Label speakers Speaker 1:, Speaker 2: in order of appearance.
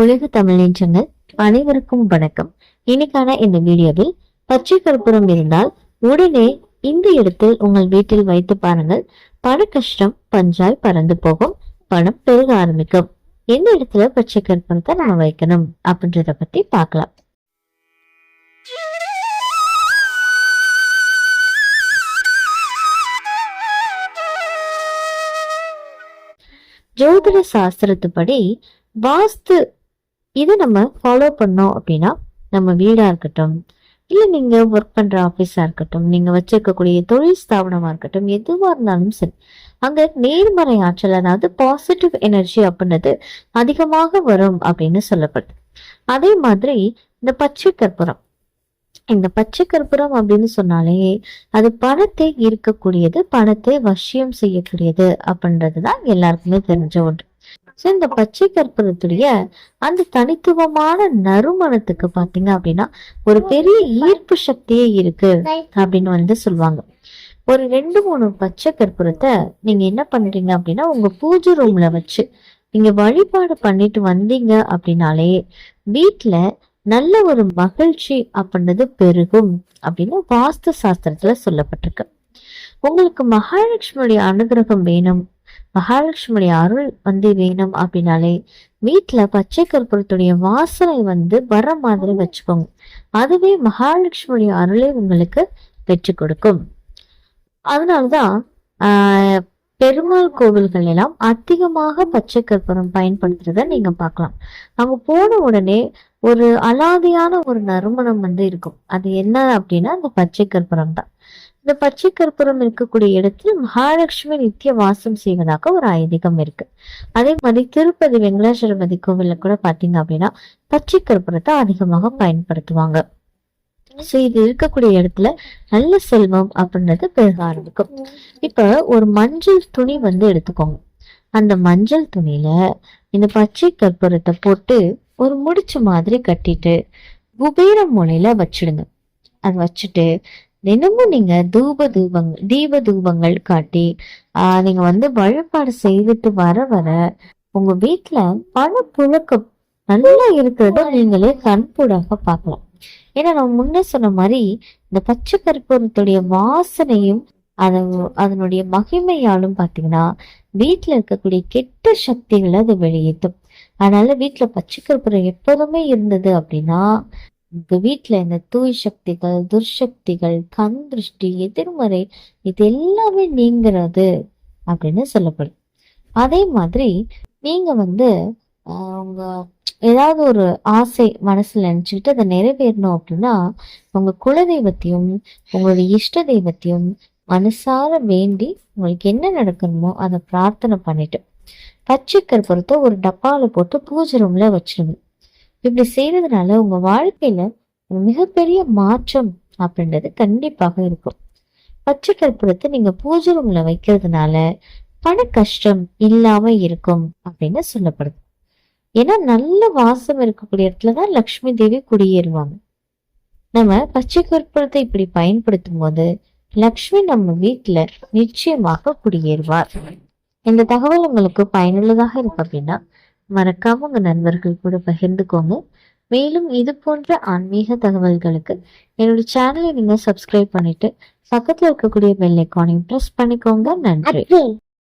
Speaker 1: உலக தமிழ் நெஞ்சங்கள் அனைவருக்கும் வணக்கம். இன்னைக்கான இந்த வீடியோவில் பச்சை கற்பூரம் இருந்தால் உடனே இந்த இடத்தில் உங்கள் வீட்டில் வைத்து பாருங்கள். பண கஷ்டம் பஞ்சாய் பறந்து போகும் பணம் பெருக ஆரம்பிக்கும். எந்த இடத்துல பச்சை கற்பூரத்தை நம்ம வைக்கணும் அப்படின்றத பத்தி பார்க்கலாம். ஜோதிட சாஸ்திரத்துப்படி வாஸ்து இதை நம்ம ஃபாலோ பண்ணோம் அப்படின்னா நம்ம வீடாக இருக்கட்டும் இல்லை நீங்கள் ஒர்க் பண்ற ஆஃபீஸாக இருக்கட்டும் நீங்கள் வச்சிருக்கக்கூடிய தொழில் ஸ்தாபனமா இருக்கட்டும் எதுவாக இருந்தாலும் சரி அங்கே நேர்மறை ஆற்றல் அதாவது பாசிட்டிவ் எனர்ஜி அப்படின்றது அதிகமாக வரும் அப்படின்னு சொல்லப்படுது. அதே மாதிரி இந்த பச்சை கற்பூரம். இந்த பச்சை கற்பூரம் அப்படின்னு சொன்னாலே அது பணத்தை ஈர்க்கக்கூடியது பணத்தை வசியம் செய்யக்கூடியது அப்படின்றது தான் எல்லாருக்குமே தெரிஞ்ச ஒன்று. ஸோ இந்த பச்சை கற்பூரத்துடைய அந்த தனித்துவமான நறுமணத்துக்கு பாத்தீங்க அப்படின்னா ஒரு பெரிய ஈர்ப்பு சக்தியே இருக்கு அப்படின்னு வந்து சொல்லுவாங்க. ஒரு ரெண்டு மூணு பச்சை கற்பூரத்தை நீங்க என்ன பண்றீங்க அப்படின்னா உங்க பூஜை ரூம்ல வச்சு நீங்க வழிபாடு பண்ணிட்டு வந்தீங்க அப்படின்னாலே வீட்டுல நல்ல ஒரு மகிழ்ச்சி அப்படின்றது பெருகும் அப்படின்னு வாஸ்து சாஸ்திரத்துல சொல்லப்பட்டிருக்கு. உங்களுக்கு மகாலட்சுமியுடைய அனுகிரகம் வேணும் மகாலட்சுமியுடைய அருள் வந்து வேணும் அப்படின்னாலே வீட்டுல பச்சை கற்பூரத்துடைய வாசனை வந்து வர மாதிரி வச்சுக்கோங்க. அதுவே மகாலட்சுமியுடைய அருளை உங்களுக்கு பெற்று கொடுக்கும். அதனாலதான் ஆஹ் பெருமாள் கோவில்கள் எல்லாம் அதிகமாக பச்சை கற்பூரம் பயன்படுத்துறத நீங்க பார்க்கலாம். அங்க போன உடனே ஒரு அலாதியான ஒரு நறுமணம் வந்து இருக்கும். அது என்ன அப்படின்னா அந்த பச்சை கற்பூரம் தான். இந்த பச்சை கற்பூரம் இருக்கக்கூடிய இடத்தில் மகாலட்சுமி நித்திய வாசம் செய்வதாக ஒரு ஐதீகம் இருக்கு. அதே மாதிரி திருப்பதி வெங்கடாச்சலபதி கோவில்ல கூட பாத்தீங்க அப்படின்னா பச்சை கற்பூரத்தை அதிகமாக பயன்படுத்துவாங்க. ஸோ இது இருக்கக்கூடிய இடத்துல நல்ல செல்வம் அப்படின்றது பெருக ஆரம்பிக்கும். இப்ப ஒரு மஞ்சள் துணி வந்து எடுத்துக்கோங்க. அந்த மஞ்சள் துணியில இந்த பச்சை கற்பூரத்தை போட்டு ஒரு முடிச்சு மாதிரி கட்டிட்டு குபேர மூலையில வச்சிடுங்க. அது வச்சுட்டு தினமும் நீங்க தூப தூபங்கள் தீப தூபங்கள் காட்டி ஆஹ் நீங்க வந்து வழிபாடு செய்துட்டு வர வர உங்க வீட்டுல பணப்புழக்கம் நல்லா இருக்கிறத நீங்களே கண்கூடாக பார்க்கலாம். ஏன்னா நம்ம முன்ன சொன்ன மாதிரி இந்த பச்சை கற்பூரத்துடைய வாசனையும் அது அதனுடைய மகிமையாலும் பாத்தீங்கன்னா வீட்டுல இருக்கக்கூடிய கெட்ட சக்திகளை அது வெளியேற்றும். அதனால வீட்டுல பச்சை கற்பூரம் எப்போதுமே இருந்தது அப்படின்னா உங்க வீட்டுல இந்த தூய் சக்திகள் துர்சக்திகள் கண் திருஷ்டி எதிர்மறை இது எல்லாமே நீங்கிறது அப்படின்னு சொல்லப்படும். அதே மாதிரி நீங்க வந்து ஆஹ் உங்க ஏதாவது ஒரு ஆசை மனசுல நினைச்சுக்கிட்டு அதை நிறைவேறணும் அப்படின்னா உங்க குலதெய்வத்தையும் உங்களுடைய இஷ்ட தெய்வத்தையும் மனசார வேண்டி உங்களுக்கு என்ன நடக்கணுமோ அதை பிரார்த்தனை பண்ணிட்டு பச்சை கற்பூரத்தை ஒரு டப்பால போட்டு பூஜை ரூம்ல வச்சிருங்க. இப்படி செய்யறதுனால உங்க வாழ்க்கையில மிகப்பெரிய மாற்றம் அப்படின்றது கண்டிப்பாக இருக்கும். பச்சை கற்பூரத்தை நீங்க பூஜை ரூம்ல வைக்கிறதுனால பண கஷ்டம் இல்லாம இருக்கும் அப்படின்னு சொல்லப்படுது. ஏன்னா நல்ல வாசம் இருக்கக்கூடிய இடத்துலதான் லக்ஷ்மி தேவி குடியேறுவாங்க. நம்ம பச்சை கற்பூரத்தை இப்படி பயன்படுத்தும் போது லக்ஷ்மி நம்ம வீட்டுல நிச்சயமாக குடியேறுவார். இந்த தகவல் உங்களுக்கு பயனுள்ளதாக இருக்கு அப்படின்னா மறக்காம உங்க நண்பர்கள் கூட பகிர்ந்துக்கோங்க. மேலும் இது போன்ற ஆன்மீக தகவல்களுக்கு என்னோட சேனலை நீங்க சப்ஸ்கிரைப் பண்ணிட்டு பக்கத்துல இருக்கக்கூடிய பெல் ஐக்கானையும் ப்ரெஸ் பண்ணிக்கோங்க. நன்றி.